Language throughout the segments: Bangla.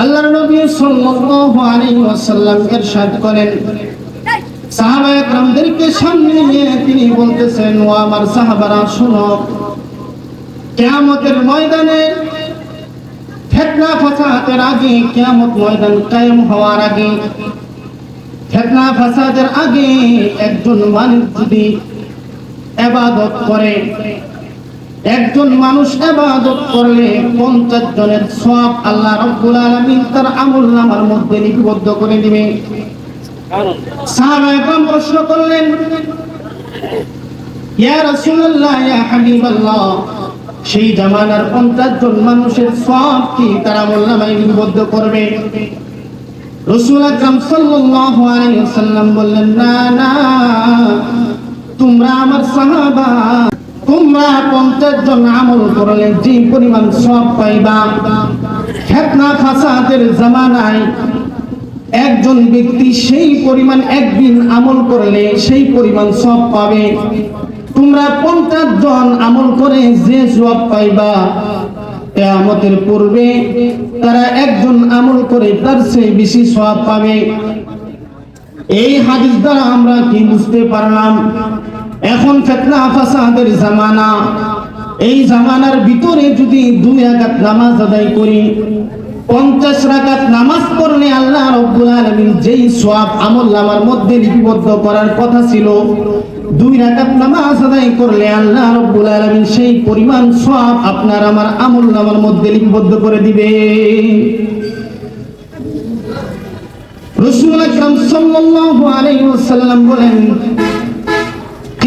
আল্লাহর নবী সাল্লাল্লাহু আলাইহি ওয়াসাল্লাম ইরশাদ করেন। সাহাবা একরামদেরকে সামনে নিয়ে তিনি বলতেছেন ও আমার সাহাবারা শোনো কিয়ামতের ময়দানে ফিতনা ফাসাদের আগে কিয়ামত ময়দান কায়েম হওয়ার আগে ফিতনা ফাসাদের আগে একজন মানুষ যদি ইবাদত করে একজন মানুষ ইবাদত করলে পঞ্চাশ জনের সব আল্লাহ রব্বুল আলামিন তার আমল নামার মধ্যে লিপিবদ্ধ করে দিবে। প্রশ্ন করলেন সেই জামানার পঞ্চাশ জন মানুষের সব কি তারা আমল নামায় লিপিবদ্ধ করবে? রসুল আকরাম ওয়াসাল্লাম বললেন, না না, তোমরা আমার সাহাবা তোমরা পঞ্চাশ জন আমল করলে যে পরিমাণ সব পাইবা। ফেতনা ফাসাদের জামানায় একজন ব্যক্তি সেই পরিমাণ একদিন আমল করলে সেই পরিমাণ সব পাবে। তোমরা পঞ্চাশ জন আমল করে যে সব পাইবা, কেয়ামতের পূর্বে তারা একজন আমল করে তার চেয়ে বেশি সব পাবে। এই হাদিস দ্বারা আমরা কি বুঝতে পারলাম? এখন ফেতনা ফাসাদের জামানা। এই জামানার ভিতরে যদি দুই রাকাত নামাজ আদায় করি, পঞ্চাশ রাকাত নামাজ পড়লে আল্লাহ রব্বুল আলামিন যেই সওয়াব আমল নামার মধ্যে লিপিবদ্ধ করার কথা ছিল, দুই রাকাত নামাজ আদায় করলে আল্লাহ রব্বুল আলামিন সেই পরিমাণ সওয়াব আপনার আমার আমল নামার মধ্যে লিপিবদ্ধ করে দিবে। রসুল আকরাম সাল্লাল্লাহু আলাইহি ওয়াসাল্লাম বলেন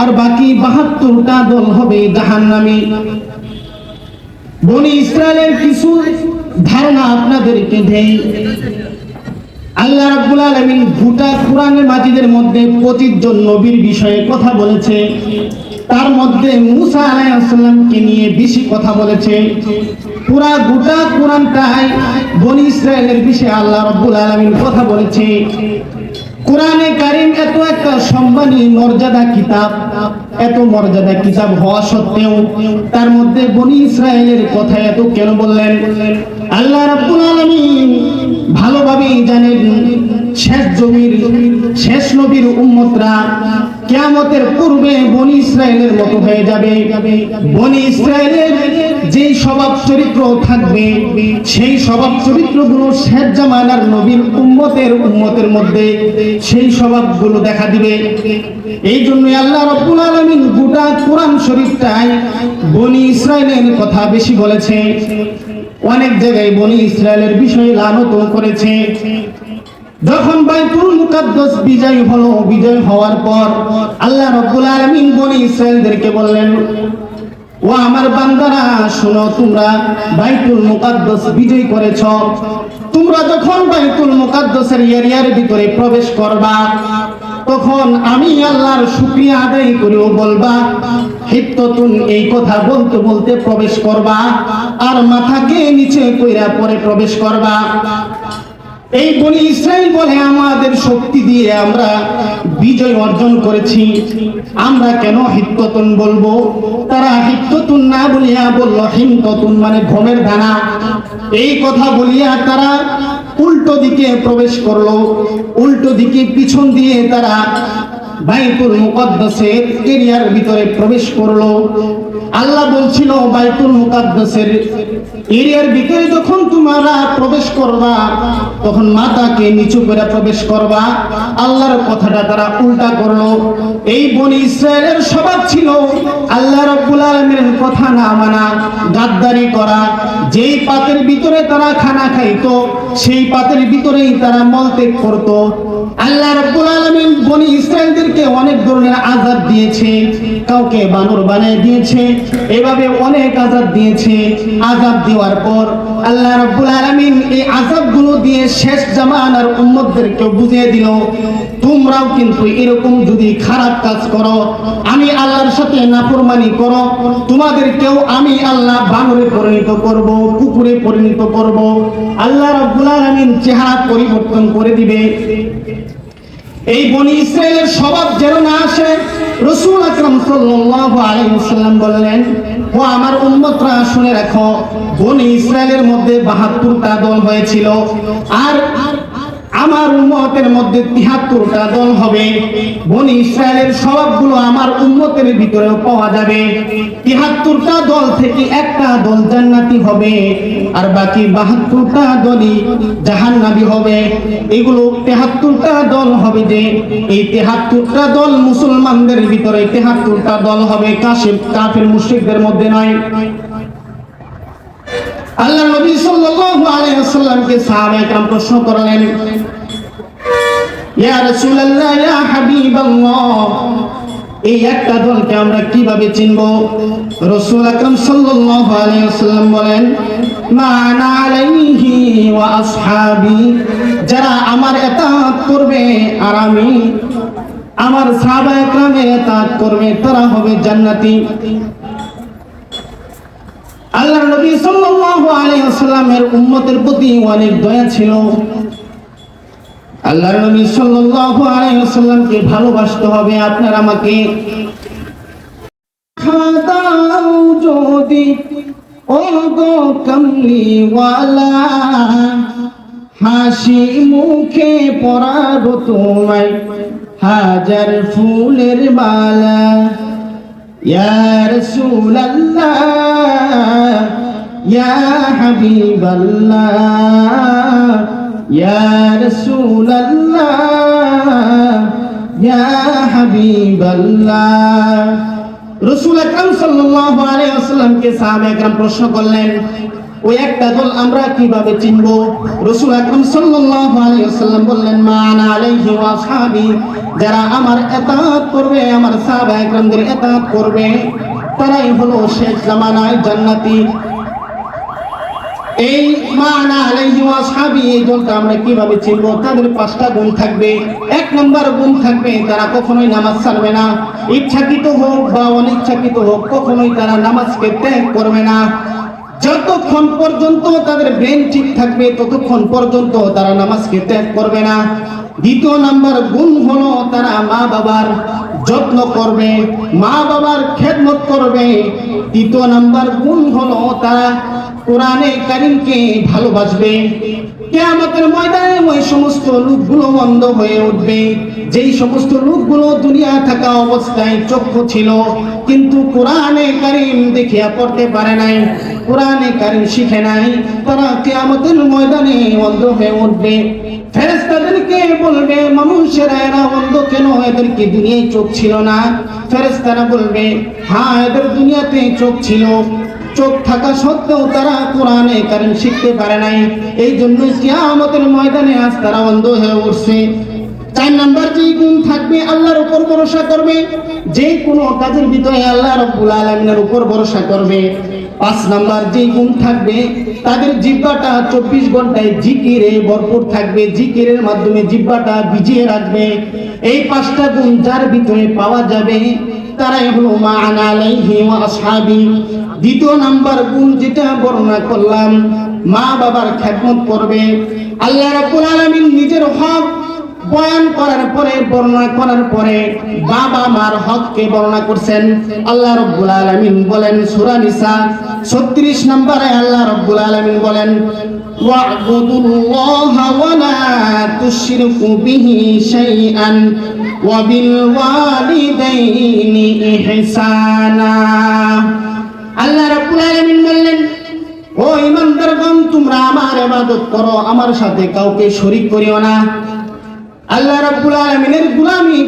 আর বাকি বাহাত্তরটা দল হবে জাহান্নামী। বনি ইসরায়েলের কিছু ধারণা আপনাদেরকে দেই আল্লাহ রাব্বুল আলামিন গোটা কোরআনের মাজিদের মধ্যে 25 জন নবীর বিষয়ে কথা বলেছে। তার মধ্যে মুসা আলাইহিসসালামকে নিয়ে বেশি কথা বলেছে। পুরা গোটা কোরআনটাই বনি ইসরায়েলের বিষয়ে আল্লাহ রাব্বুল আলামিন কথা বলেছে। কোরআনে কারিম এত একটা সম্মানী মর্যাদা কিতাব, এত মর্যাদা কিতাব হওয়া সত্ত্বেও তার মধ্যে বনি ইসরায়েলের কথা এত কেন বললেন? আল্লাহ রাব্বুল আলামিন ভালোভাবেই জানেন, শেষ জমির, শেষ নবীর উম্মতরা কিয়ামতের পূর্বে বনি ইসরায়েলের মতো হয়ে যাবে। বনি ইসরায়েলের যেই স্বভাব চরিত্র থাকবে, সেই স্বভাব চরিত্রগুলো শেষ জামানার নবীর উম্মতের উম্মতের মধ্যে সেই স্বভাবগুলো দেখা দিবে। এই জন্য আল্লাহ রব্বুল আলামিন গোটা কোরআন শরীফটাই বনি ইসরায়েলের কথা বেশি বলেছে। অনেক জায়গায় বনি ইসরায়েলের বিষয়ে লানত করেছে। যখন বাইতুল মুকাদ্দাস বিজয় হলো, বিজয় হওয়ার পর আল্লাহ রাব্বুল আলামিন বনি ইসরায়েলদেরকে বললেন, ও আমার বান্দারা, শোনো তোমরা বাইতুল মুকাদ্দাস বিজয় করেছ। তোমরা যখন বাইতুল মুকাদ্দাসের এরিয়ার ভিতরে প্রবেশ করবা, তখন আমি আল্লাহর শুকরিয়া আদায় করেও বলবা, হিত্ততুন এই কথা বলতে বলতে প্রবেশ করবা, আর মাথাকে নিচে কইরা পরে প্রবেশ করবা। এই বনি ইসরায়েল বলে আমাদের শক্তি দিয়ে আমরা বিজয় অর্জন করেছি। আমরা কেন হিত্ততুন বলব? তারা হিত্ততুন না বলিয়া বলল, হিমততুন মানে ঘমের দানা। এই কথা বলিয়া তারা উল্টো দিকে প্রবেশ করল। উল্টো দিকে পিছন দিয়ে তারা বাইতুল মুকদ্দাসের এরিয়ার ভিতরে প্রবেশ করল। আল্লাহ বলছিল, বাইতুল মুকাদ্দাসের এরিয়ার ভিতরে যখন তোমরা প্রবেশ করবা, তখন মাতাকে নিচু করে প্রবেশ করবা। আল্লাহর কথাটা তারা উল্টা করল। এই বনি ইসরায়েলের স্বভাব ছিল, আল্লাহ রাব্বুল আলামিনের কথা না মানা, গাদ্দারি করা। যেই পাতের ভিতরে তারা খানা খাইতো, সেই পাতের ভিতরেই তারা মলত্যাগ করতো। আল্লাহ রাব্বুল আলামিন বনি ইসরায়েলদেরকে অনেক ধরনের আযাব দিয়েছে, কাউকে বানর বানিয়ে দিয়েছে, এভাবে অনেক আযাব দিয়েছে। আযাব দেওয়ার পর আল্লাহ রাব্বুল আলামিন এই আযাবগুলো দিয়ে শেষ জামানার উম্মতদেরকে বুঝিয়ে দিল, তোমরাও কিন্তু এরকম যদি খারাপ কাজ করো, আমি আল্লাহর সাথে নাফরমানি করো, তোমাদেরকেও আমি আল্লাহ বানরে পরিণত করব, কুকুরে পরিণত করব। আল্লাহ রাব্বুল আলামিন চেহারা পরিবর্তন করে দিবে। এই বনি ইসরায়েলের স্বভাব যেন না আসে, রসুল আকরাম সাল্লাল্লাহু আলাইহি ওয়াসাল্লাম বললেন, ও আমার উম্মতরা, শুনে রাখো, বনি ইসরায়েলের মধ্যে 72টা দল হয়েছিল। আর আমার উম্মতের মধ্যে 73টা দল হবে। বনি ইসরায়েলের স্বভাবগুলো আমার উম্মতের ভিতরেও পাওয়া যাবে। 73টা দল থেকে একটা দল জান্নাতি হবে, আর বাকি 72টা দলই জাহান্নাবি হবে। এগুলো 73টা দল হবে যে, এই 73টা দল মুসলমানদের ভিতরে 73টা দল হবে। কাশিম, কাফির, মুশরিকদের মধ্যে নয়। আল্লাহ নবী সাল্লাল্লাহু আলাইহি ওয়াসাল্লামকে সাহাবায়ে کرام প্রশ্ন করলেন, ইয়া রাসূলুল্লাহ, ইয়া হাবিবাল্লাহ, এই একটা দলকে আমরা কীভাবে চিনব? রসুল আকরাম সাল্লাল্লাহু আলাইহি ওয়াসাল্লাম বলেন মানা আলাইহি ওয়া আসহাবি, যারা আমার এতাত করবে আর আমি আমার সাহাবায়ে একরামের এতাত করবে, তারা হবে জান্নাতি। আল্লাহ নবী সাল্লাল্লাহু আলাইহি ওয়াসাল্লামের উম্মতের প্রতি অনেক দয়া ছিল। আল্লাহর নবী সাল্লাল্লাহু আলাইহি ওয়াসাল্লামকে ভালোবাসতে হবে, আপনার আমাকে খাদাও যদি ও গো কামলিওয়ালা হাসি মুখে পরাবো তোমায়, হাজার ফুলের মালা। ইয়া রাসূলাল্লাহ ইয়া হাবিবাল্লাহ ইয়া রাসূলাল্লাহ ইয়া হাবিবাল্লাহ রাসূল আকরাম সাল্লাল্লাহু আলাইহি ওয়াসাল্লামকে সাহাবা একরাম প্রশ্ন করলেন ওই একটা দল আমরা কীভাবে চিনব? রাসূল আকরাম সাল্লাল্লাহু আলাইহি ওয়াসাল্লাম বললেন, মা আলাইহি ওয়া আসহাবি, যারা আমার ইতাআত করবে, আমার সাহাবা একরামদের ইতাআত করবে, তারাই হলো শেষ জামানায় জান্নাতি। এই মানা আলাইহি ওয়া আসহাবি, এই দলটা আমরা কীভাবে চিনব? তাদের পাঁচটা গুণ থাকবে। এক নম্বর গুণ থাকবে, তারা কখনোই নামাজ ছাড়বে না। ইচ্ছাকৃত হোক বা অনিচ্ছাকৃত হোক, কখনোই তারা নামাজকে ত্যাগ করবে না। যতক্ষণ পর্যন্ত তাদের ব্রেন ঠিক থাকবে, ততক্ষণ পর্যন্ত তারা নামাজকে ত্যাগ করবে না। দ্বিতীয় নাম্বার গুণ হলো তারা মা বাবার যত্ন করবে মা বাবার খেদমত করবে। তৃতীয় নাম্বার গুণ হলো তারা কোরআনে কারিমকে ভালোবাসবে। কেয়ামতের ময়দানে ওই সমস্ত লোকগুলো বন্ধ হয়ে উঠবে। যেই সমস্ত লোকগুলো দুনিয়া থাকা অবস্থায় চক্ষু ছিল, কিন্তু কোরআনে কারিম দেখিয়া পড়তে পারে নাই, কোরআনে কারিম শিখে নাই, তারা কেয়ামতের ময়দানে বন্ধ হয়ে উঠবে। ফেরেস্তাদেরকে বলবে, মানুষেরা, এরা অন্ধ কেন? এদেরকে দুনিয়ায় চোখ ছিল না? ফেরেস্তারা বলবে হ্যাঁ এদের দুনিয়াতে চোখ ছিল। চোখ থাকা সত্ত্বেও তারা কোরআনে কারণ শিখতে পারে নাই। এই জন্য কিয়ামতের ময়দানে আজ তারা অন্ধ হয়ে উঠছে। চার নাম্বার যে গুণ থাকবে, আল্লাহর উপর ভরসা করবে। যে কোনো কাজের ভিতরে আল্লাহ রব্বুল আলমিনের উপর ভরসা করবে। পাঁচ নাম্বার যে গুণ থাকবে, তাদের জিব্বাটা চব্বিশ ঘন্টায় জিকিরে ভরপুর থাকবে। জিকিরের মাধ্যমে জিব্বাটা ভিজিয়ে রাখবে। এই পাঁচটা গুণ যার ভিতরে পাওয়া যাবে দ্বিতীয় নাম্বার গুণ যেটা বর্ণনা করলাম, মা বাবার খেদমত করবে। আল্লাহ রাব্বুল আলামিন নিজের হক বয়ান করার পরে, বর্ণনা করার পরে বাবা মার হককে বর্ণনা করছেন। আল্লাহ রব্বুল আলামিন বলেন, সূরা নিসা 36 নম্বরে আল্লাহ রব্বুল আলামিন বলেন, ওয়া'বুদুল্লাহা ওয়া লা তুশরিকু বিহি শাইআন। বললেন, ও তোমরা আমার করো সাথে কাউকে শরিক করিও না। আল্লাহ রাব্বুল আলামিনের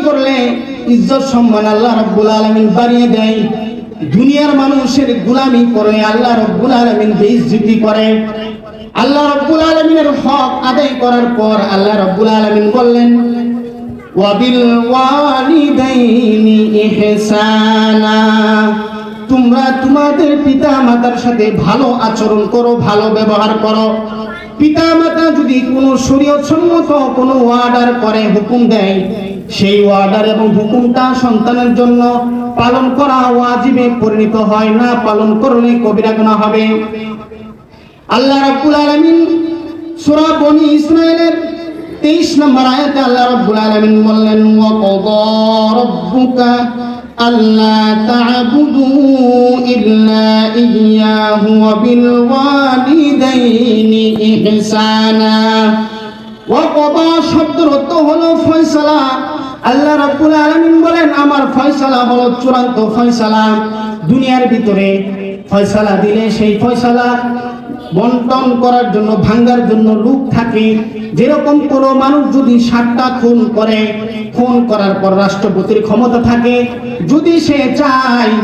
করলে ইজ্জত সম্মান আল্লাহ রাব্বুল আলামিন বাড়িয়ে দেয়। দুনিয়ার মানুষের গুলামি করলে আল্লাহ রব্বুল আলমিন বেজি করে। আল্লাহ রব্বুল আলমিনের হক আদায় করার পর আল্লাহ রব্বুল আলমিন বললেন তোমরা তোমাদের পিতা মাতার সাথে ভালো আচরণ করো, ভালো ব্যবহার করো। পিতা মাতা যদি কোনো সম্মত কোনো অর্ডার করে, হুকুম দেয়, সেই অর্ডার এবং হুকুমটা সন্তানের জন্য পালন করা ওয়াজিবে পরিণত হয় না, পালন করলে কবিরা গুনাহ হবে। আল্লাহ রাব্বুল আলামিন সূরা বনি ইসরাইলের 23 নম্বর আয়াতে আল্লাহ রাব্বুল আলামিন বললেন রাব্বুকা আল্লা তা'বুদু ইল্লা ইয়্যাহু ওয়া বিল ওয়ালিদাইনি ইহসানা। ওয়া ক্বাদা শব্দের অর্থ হলো ফয়সালা। আল্লাহ রাব্বুল আলামিন বলেন, আমার ফয়সালা হলো চূড়ান্ত ফয়সালা। দুনিয়ার ভিতরে ফয়সালা দিলে সেই ফয়সালা বন্টন করার জন্য, ভাঙ্গার জন্য লোক থাকে। যেরকম কোনো মানুষ যদি সাতটা খুন করে, খুন করার পর রাষ্ট্রপতির ক্ষমতা থাকে, যদি সে চায়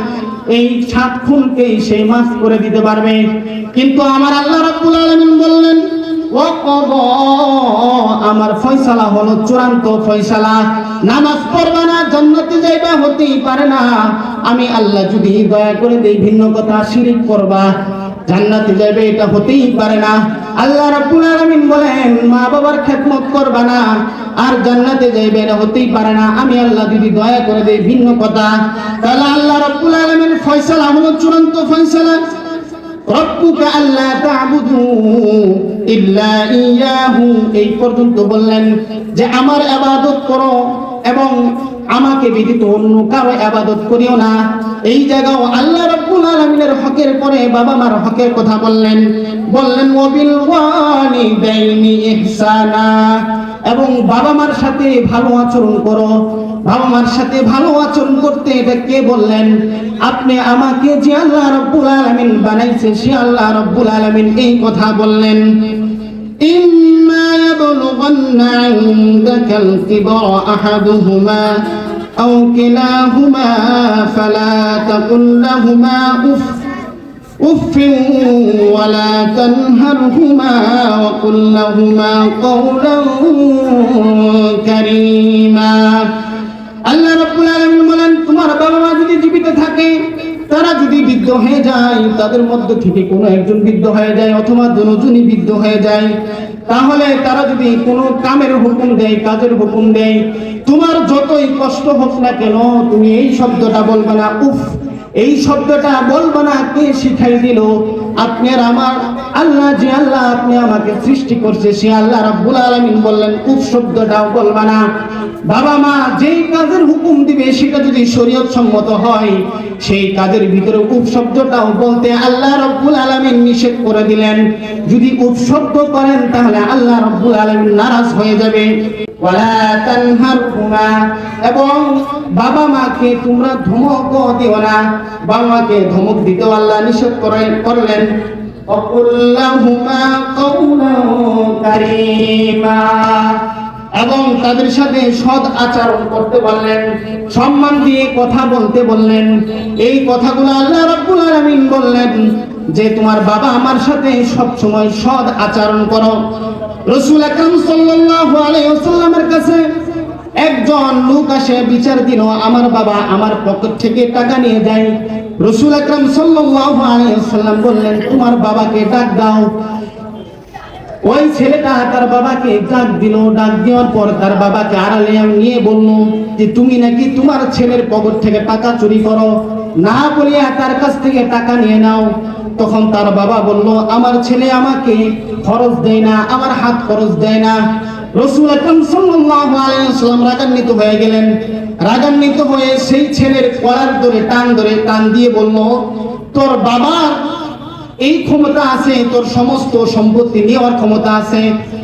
এই সাত খুনকেই সে মাফ করে দিতে পারবে। কিন্তু আমার আল্লাহ রাব্বুল আলামিন বললেন আমার ফয়সালা হলো চূড়ান্ত ফয়সালা। নামাজ পড়বা না, জান্নাতে যাইবা হতেই পারে না। আমি আল্লাহ যদি দয়া করে দেই, ভিন্ন কথা শিরিক করবা। জান্নাতে যাবে, এটা হতেই পারে না। আল্লাহ রাব্বুল আলামিন বলেন, মা বাবার খেদমত করবা না, আর জান্নাতে যাইবে এটা হতেই পারে না। আমি আল্লাহ যদি দয়া করে দেই, ভিন্ন কথা। তাহলে আল্লাহ রাব্বুল আলামিন ফয়সালা হলো চূড়ান্ত ফয়সালা, রব্বুকা আল্লা তা'বুদু ইল্লা ইয়াহু এই পর্যন্ত বললেন যে, আমার ইবাদত করো এবং আমাকে ব্যতীত অন্য কারও ইবাদত করিও না। এই জায়গাও আল্লাহ রাব্বুল রব্বুল আলামিনের হকের পরে বাবা মার হকের কথা বললেন। বললেন, ওয়াবিল ওয়ালিদাইনি ইহসানা। এবং বাবা মার সাথে ভালো আচরণ করো। বাবা মার সাথে ভালো আচরণ করতে এটা কে বললেন? আপনি আমাকে যে আল্লাহ রব্বুল আলামিন বানাইছে, সে আল্লাহ রব্বুল আলামিন এই কথা বললেন। ইম্মা ইয়াবলুগান্না ইনদাকাল কিবরা আহাদুহুমা। أو كلاهما فلا تقل لهما أف أف ولا تنهرهما وقل لهما قولا كريما আল্লাহ রাব্বুল আলামিন বলেন তোমার বাবা মা যদি জীবিত থাকে তারা যদি বৃদ্ধ হয়ে যায়, তাদের মধ্যে থেকে কোনো একজন বৃদ্ধ হয়ে যায় অথবা দুজনই বৃদ্ধ হয়ে যায়, তাহলে তারা যদি কোনো কামের হুকুম দেয়, কাজের হুকুম দেয়, তোমার যতই কষ্ট হোক না কেন, তুমি এই শব্দটা বলবে না, উফ এই শব্দটা বলব না কে শিখাই দিল। আপনার আমার আল্লাহ যে আল্লাহ আপনি আমাকে সৃষ্টি করছে, সে আল্লাহ রাব্বুল আলামিন বললেন, উফ, শব্দটাও বলবা না। বাবা মা যেই কাজের হুকুম দিবে, সেটা যদি শরীয়ত সম্মত হয়, সেই কাজের ভিতরে উপ শব্দটাও বলতে আল্লাহ রব্বুল আলামিন নিষেধ করে দিলেন। যদি উপ শব্দ করেন, তাহলে আল্লাহ রব্বুল আলামিন নারাজ হয়ে যাবে। এবং বাবা মাকে তোমরা ধমক দিও না। বাবা মাকে ধমক দিতেও আল্লাহ নিষেধ করে করলেন। এবং তাদের সাথে সৎ আচরণ করতে বললেন, সম্মান দিয়ে কথা বলতে বললেন। এই কথাগুলো আল্লাহ রাব্বুল আলামিন বললেন যে, তোমার বাবা আমার সাথে সব সময় সৎ আচরণ করো। রসুল আকরাম সাল্লাল্লাহু আলাইহি ওয়াসাল্লামের কাছে একজন লোক আসে, বিচার দিন আমার বাবা আমার পকেট থেকে টাকা নিয়ে যায়। রসুল আকরাম সাল্লাল্লাহু আলাইহি ওয়াসাল্লাম বললেন, তোমার বাবাকে ডাক দাও। ওই ছেলেটা তার বাবাকে ডাক দিল। ডাক দেওয়ার পর তার বাবাকে আড়ালে নিয়ে বলল যে, তুমি নাকি তোমার ছেলের পকেট থেকে টাকা চুরি করো? না বলিয়া তার কাছ থেকে টাকা নিয়ে নাও। তখন তার বাবা বলল, আমার ছেলে আমাকে খরচ দেয় না, আমার হাত খরচ দেয় না। রসুল আকরাম সাল্লাল্লাহু আলাইহি ওয়াসাল্লাম রাগান্বিত হয়ে গেলেন। রাগান্বিত হয়ে সেই ছেলের কলার ধরে টান ধরে টান দিয়ে বলল, তোর বাবার এই ক্ষমতা আছে, তোর সমস্ত সম্পত্তি নেওয়ার ক্ষমতা আছে।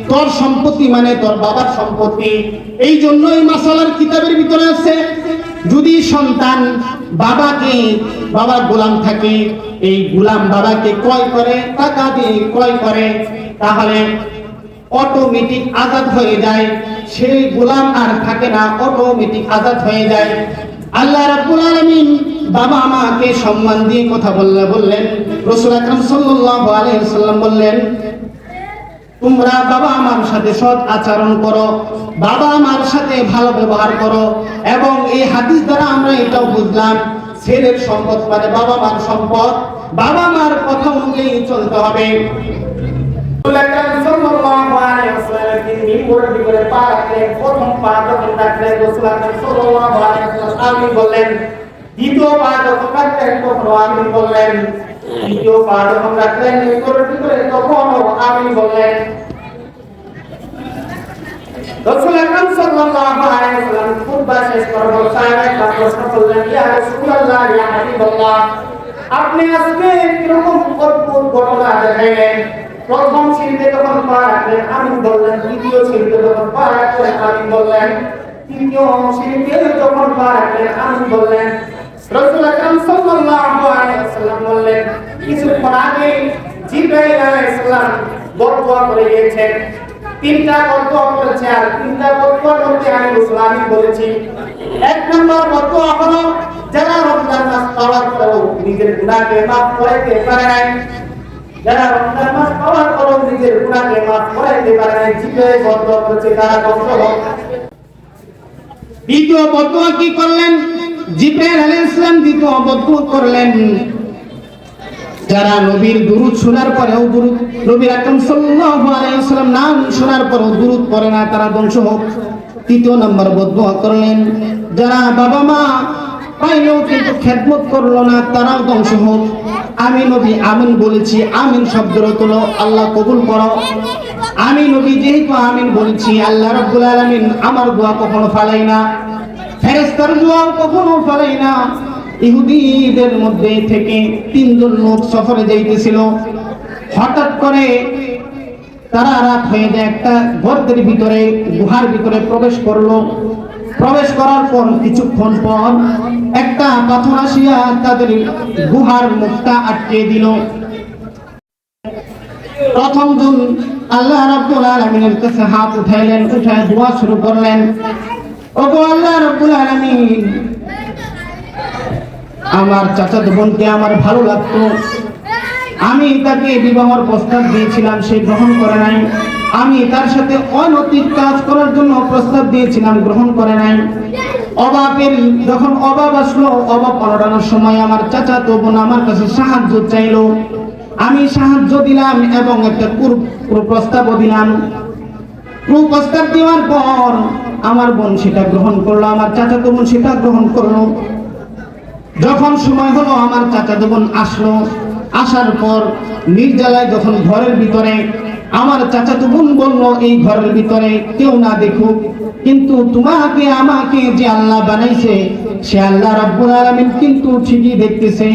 তোর সম্পত্তি মানে তোর বাবার সম্পত্তি। এই জন্য এই মাসালার কিতাবের ভিতরে আছে যদি সন্তান বাবাকে, বাবার গোলাম থাকে, এই গোলাম বাবাকে ক্রয় করে, টাকা দিয়ে ক্রয় করে, তাহলে অটোমেটিক আজাদ হয়ে যায়। সেই গোলাম আর থাকে না অটোমেটিক আজাদ হয়ে যায়। আল্লাহ রাব্বুল আলামিন বাবা মাকে সম্মান দিয়ে কথা বললে বললেন, রাসূল আকরাম সাল্লাল্লাহু আলাইহি ওয়াসাল্লাম বললেন তোমরা বাবা মার সাথে সৎ আচরণ করো, বাবা মার সাথে ভালো ব্যবহার করো, এবং এই হাদিস দ্বারা আমরা এটাও বুঝলাম, ছেলের সম্পদ মানে বাবা মার সম্পদ, বাবা মার কথা অনুযায়ী চলতে হবে। আমিন বললেন, দ্বিতীয় পা যখন আমিন বললেন। তৃতীয় পা যখন রাখলেন ভিতরে তখনও আমিন বললেন, রসুল আকরাম সাল্লাল্লাহু আলাইহি ওয়াসাল্লাম খুতবা শেষ করার আপনি আজকে কীরকম অদ্ভুত ঘটনা দেখাইলেন? প্রথম সিঁড়িতে যখন পা রাখলেন আমি বললেন, দ্বিতীয় সিঁড়িতে যখন পা রাখলেন আমি বললেন, তৃতীয় সিঁড়িতে যখন পা রাখলেন আমি বললেন রসুল আকরাম সাল্লাল্লাহু আলাইহি ওয়াসাল্লাম বললেন, কিছুক্ষণ আগে জিব্রাইল আলাইহিস সালাম বদদোয়া করে গিয়েছেন। তিনটা বদদোয়া করেছে আর তিনটা বদদোয়ার মধ্যে আমি রসুল আমি বলেছি। এক নম্বর বদদোয়া হলো যারা রমজান মাস পাওয়ার পরেও নিজের গুনাহকে মাফ করাইতে পারে নাই। যারা রমজান মাস পাওয়ার পরেও নিজের গুনাহকে মাফ করাইতে পারে নাই। জিব্রাইল বদদোয়া করেছে, তারা ধ্বংস হোক দ্বিতীয় বদুয়া কি করলেন? জিব্রাইল আলাইহিস সালাম দ্বিতীয় করলেন। যারা নবীর দুরুদ শোনার পরেও দুরুদ, নবীর আকরাম সাল্লাল্লাহু আলাইহি ওয়াসাল্লাম নাম শোনার পরেও দুরুদ পড়ে না, তারা ধ্বংস হোক। তৃতীয় নম্বর বদুয়া করলেন। যারা বাবা মা পাইলেও কিন্তু খেদমত করল না, তারাও ধ্বংস হোক। আমি নবী আমিন বলেছি, আমিন শব্দের তোলো আল্লাহ কবুল করো। আমি নবী যেহেতু আমিন বলেছি, আল্লাহ রাব্বুল আমার দোয়া কখনো ফালাই না। ফেরেশতার দোয়া কখনো ফালাই না। ইহুদিদের মধ্যে থেকে তিনজন লোক সফরে যাইতেছিল। হঠাৎ করে তারা রাত হয়ে যায়, একটা গর্তের ভিতরে, গুহার ভিতরে প্রবেশ করল। প্রবেশ করার পর কিছুক্ষণ পর একটা পাথর আসিয়া তাদের গুহার মুখটা আটকে দিল। প্রথম জন আল্লাহ রাব্বুল আলামিনের কাছে হাত উঠাইলেন, উঠায় দোয়া শুরু করলেন। আমার চাচাতো বোনকে আমার ভালো লাগতো। আমি তাকে বিবাহর প্রস্তাব দিয়েছিলাম, সে গ্রহণ করে নাই। আমি তার সাথে অনৈতিক কাজ করার জন্য প্রস্তাব দিয়েছিলাম, গ্রহণ করে নাই। অভাবের যখন অভাব আসলো অভাব অনড়ানোর সময় আমার চাচাতো বোন আমার কাছে সাহায্য চাইলো। আমি সাহায্য দিলাম এবং একটা কুর- প্রস্তাবও দিলাম। প্রস্তাব দেওয়ার পর আমার বোন সেটা গ্রহণ করল, আমার চাচাতো বোন সেটা গ্রহণ করল। যখন সময় হলো, আমার চাচাতো বোন আসলো। আসার পর নির্জালায় যখন ঘরের ভিতরে, আমার চাচাতো বোন বলল, এই ঘরের ভিতরে কেউ না দেখুক, কিন্তু তোমাকে, আমাকে যে আল্লাহ বানাইছে, সে আল্লাহ রাব্বুল আলামিন কিন্তু ঠিকই দেখতেছে।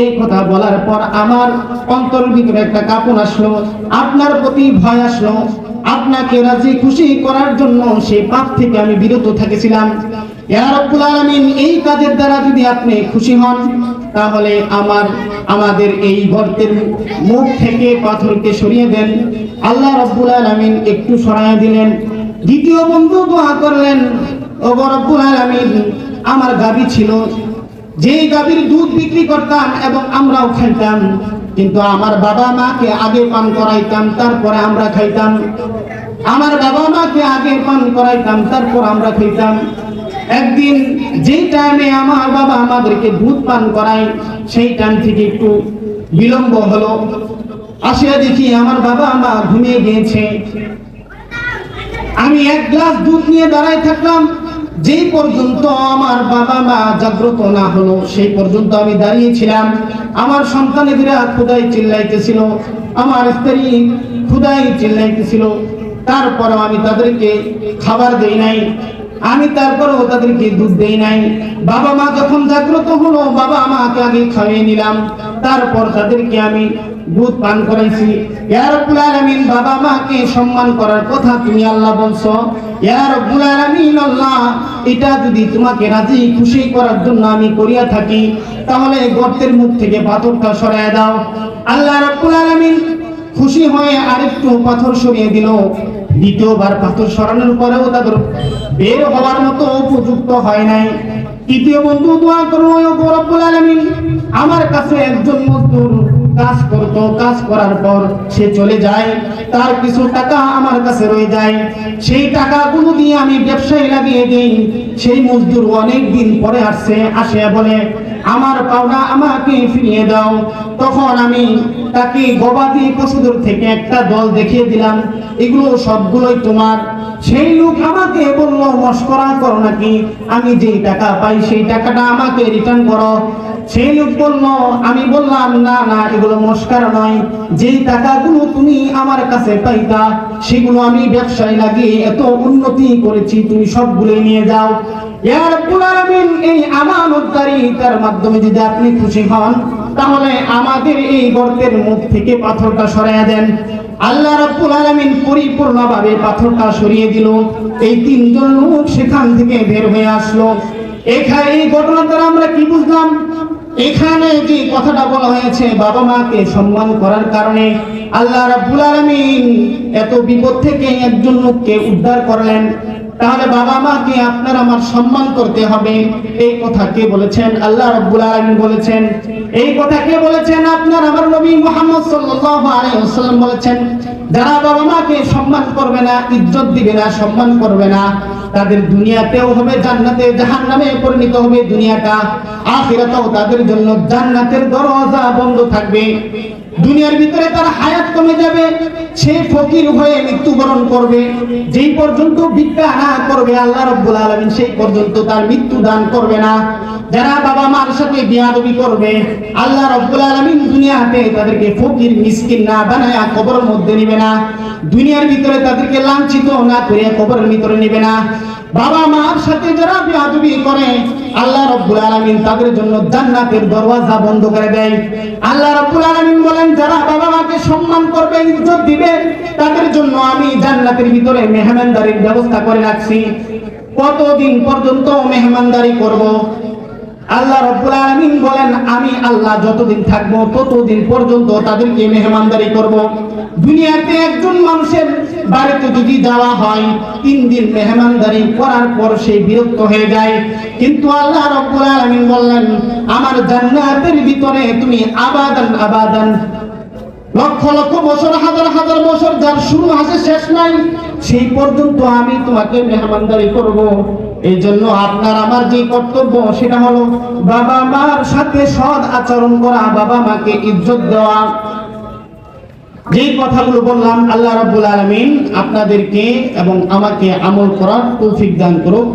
এই কথা বলার পর আমার অন্তরের ভিতরে একটা কাপড় আসলো, আপনার প্রতি ভয় আসলো। আপনাকে রাজি খুশি করার জন্য সেই পাপ থেকে আমি বিরত থেকেছিলাম। এই কাজের দ্বারা যদি আপনি খুশি হন, তাহলে আমার, আমাদের এই গর্তের মুখ থেকে পাথরকে সরিয়ে দেন। আল্লাহ রাব্বুল আলামিন একটু সরায় দিলেন। দ্বিতীয় বন্ধু দোয়া করলেন ও রব্বুল আলামিন, আমার গাবি ছিল। যেই গাভীর দুধ বিক্রি করতাম এবং আমরাও খাইতাম কিন্তু আমার বাবা মাকে আগে পান করাইতাম, তারপরে আমরা খাইতাম। আমার বাবা মাকে আগে পান করাইতাম, তারপর আমরা খাইতাম। একদিন যেই টাইমে আমার বাবা আমাদেরকে দুধ পান করায়, সেই টাইম থেকে একটু বিলম্ব হলো। আসিয়া দেখি আমার বাবা মা ঘুমিয়ে গিয়েছে। আমি এক গ্লাস দুধ নিয়ে দাঁড়ায় থাকলাম। যেই পর্যন্ত আমার বাবা মা জাগ্রত না হলো, সেই পর্যন্ত আমি দাঁড়িয়েছিলাম। আমার সন্তানেরা খুদাই চিল্লাইতেছিল, আমার স্ত্রী খুদাই চিল্লাইতেছিল। তারপরেও আমি তাদেরকে খাবার দেই নাই। আমি তারপরেও তাদেরকে দুধ দেই নাই। বাবা মা যখন জাগ্রত হলো, বাবা মাকে আগে খাইয়ে নিলাম। তারপর তাদেরকে আমি দুধ পান করাইছি। ইয়া রাব্বুল আলামিন, বাবা মাকে সম্মান করার কথা তুমি আল্লাহ বলছো। এটা যদি তোমাকে রাজি, খুশি করার জন্য আমি করিয়া থাকি, তাহলে গর্তের মুখ থেকে পাথরটা সরায় দাও। আল্লাহ রাব্বুল আলামিন খুশি হয়ে আরেকটু পাথর সরিয়ে দিল। দ্বিতীয়বার পাথর সরানোর পরেও তাদের বের হওয়ার মতো উপযুক্ত হয় নাই। তৃতীয় বন্ধু, দোয়া করো রব্বুল আলামিন, আমার কাছে একজন মজদুর কাজ করত, কাজ করার পর সে চলে যায়, তার কিছু টাকা আমার কাছে রয়ে যায়। সেই টাকাগুলো দিয়ে আমি ব্যবসায় লাগিয়ে দিই। সেই মজদুর অনেক দিন পরে আসছে আসে, বলে, আমার পাওনা আমাকে ফিরিয়ে দাও। তখন আমি তাকে গবাদি পশুদের থেকে একটা দল দেখিয়ে দিলাম, এগুলো সবগুলোই তোমার। সেই লোক আমাকে বলল, মস্করা করো নাকি, আমি যেই টাকা পাই সেই টাকাটা আমাকে রিটার্ন করো। সেই লোক বলল, আমি বললাম, না না, এগুলো নয়। টাকাগুলো তুমি আমার কাছে পাইতা, সেগুলো আমি ব্যবসায় লাগিয়ে এত উন্নতি করেছি, তুমি নিয়ে যাও। মাধ্যমে যদি আপনি খুশি হন, তাহলে আমাদের এই গর্তের মুখ থেকে পাথরটা সরাইয়া দেন। আল্লাহ রাব্বুল আলামিন পরিপূর্ণভাবে পাথরটা সরিয়ে দিল। এই তিনজন লোক সেখান থেকে বের হয়ে আসলো। এখানে এই ঘটনা দ্বারা আমরা কি বুঝলাম? এখানে যে কথাটা বলা হয়েছে, বাবা মাকে সম্মান করার কারণে আল্লাহ রাব্বুল আলামিন এত বিপদ থেকে একজন লোককে উদ্ধার করলেন। তাহলে বাবা মাকে আপনার আমার সম্মান করতে হবে। এই কথা কে বলেছেন? আল্লাহ রাব্বুল আলামিন বলেছেন। এই কথা কে বলেছেন? আপনার আমার নবী মুহাম্মদ সাল্লাল্লাহু আলাইহি ওয়াসাল্লাম বলেছেন। যারা বাবা মাকে সম্মান করবে না, ইজ্জত দিবে না, সম্মান করবে না, তাদের দুনিয়াতেও হবে, জান্নাতে, জাহান্নামে পরিণত হবে দুনিয়াটা। আখিরাতেও তাদের জন্য জান্নাতের দরজা বন্ধ থাকবে। দুনিয়ার ভিতরে তার হায়াত কমে যাবে, সে ফকির হয়ে মৃত্যুবরণ করবে। যেই পর্যন্ত ভিক্ষা না করবে, আল্লাহ রাব্বুল আলামিন সেই পর্যন্ত তার মৃত্যু দান করবে না। যারা বাবা মার সাথে বিয়াদবি করবে, আল্লাহ রাব্বুল আলামিন দুনিয়াতে তাদেরকে ফকির, মিসকিন না বানায়া কবরের মধ্যে নেবে না। দুনিয়ার ভিতরে তাদেরকে লাঞ্ছিত না করে কবরের ভিতরে নেবে না। বাবা মার সাথে যারা বিয়াদবি করে, আল্লাহ রাব্বুল আলামিন তাদের জন্য জান্নাতের দরওয়াজা বন্ধ করে দেয়। আল্লাহ রাব্বুল আলামিন বলেন, যারা বাবা মাকে সম্মান করবে, ইজ্জত দিবে, তাদের জন্য আমি জান্নাতের ভিতরে মেহমানদারির ব্যবস্থা করে রাখছি। কতদিন পর্যন্ত মেহমানদারি করব? আল্লাহ রব্বুল আলামিন বলেন, আমি আল্লাহ যতদিন থাকব, ততদিন পর্যন্ত তাদেরকে মেহমানদারি করব। দুনিয়াতে একজন মানুষের বাড়িতে যদি যাওয়া হয়, তিন দিন মেহমানদারি করার পর সে বিরক্ত হয়ে যায়। কিন্তু আল্লাহ রব্বুল আলামিন বললেন, আমার জান্নাতের ভিতরে তুমি আবাদান আবাদান, লক্ষ লক্ষ বছর, হাজার হাজার বছর যার শুরু আছে শেষ নাই, সেই পর্যন্ত আমি তোমাকে মেহমানদারি করব। এই জন্য আপনার আমার যে কর্তব্য সেটা হলো বাবা মার সাথে সৎ আচরণ করা, বাবা মাকে ইজ্জত দেওয়া। যে কথাগুলো বললাম, আল্লাহ রাব্বুল আলামিন আপনাদেরকে এবং আমাকে আমল করার তৌফিক দান করুক।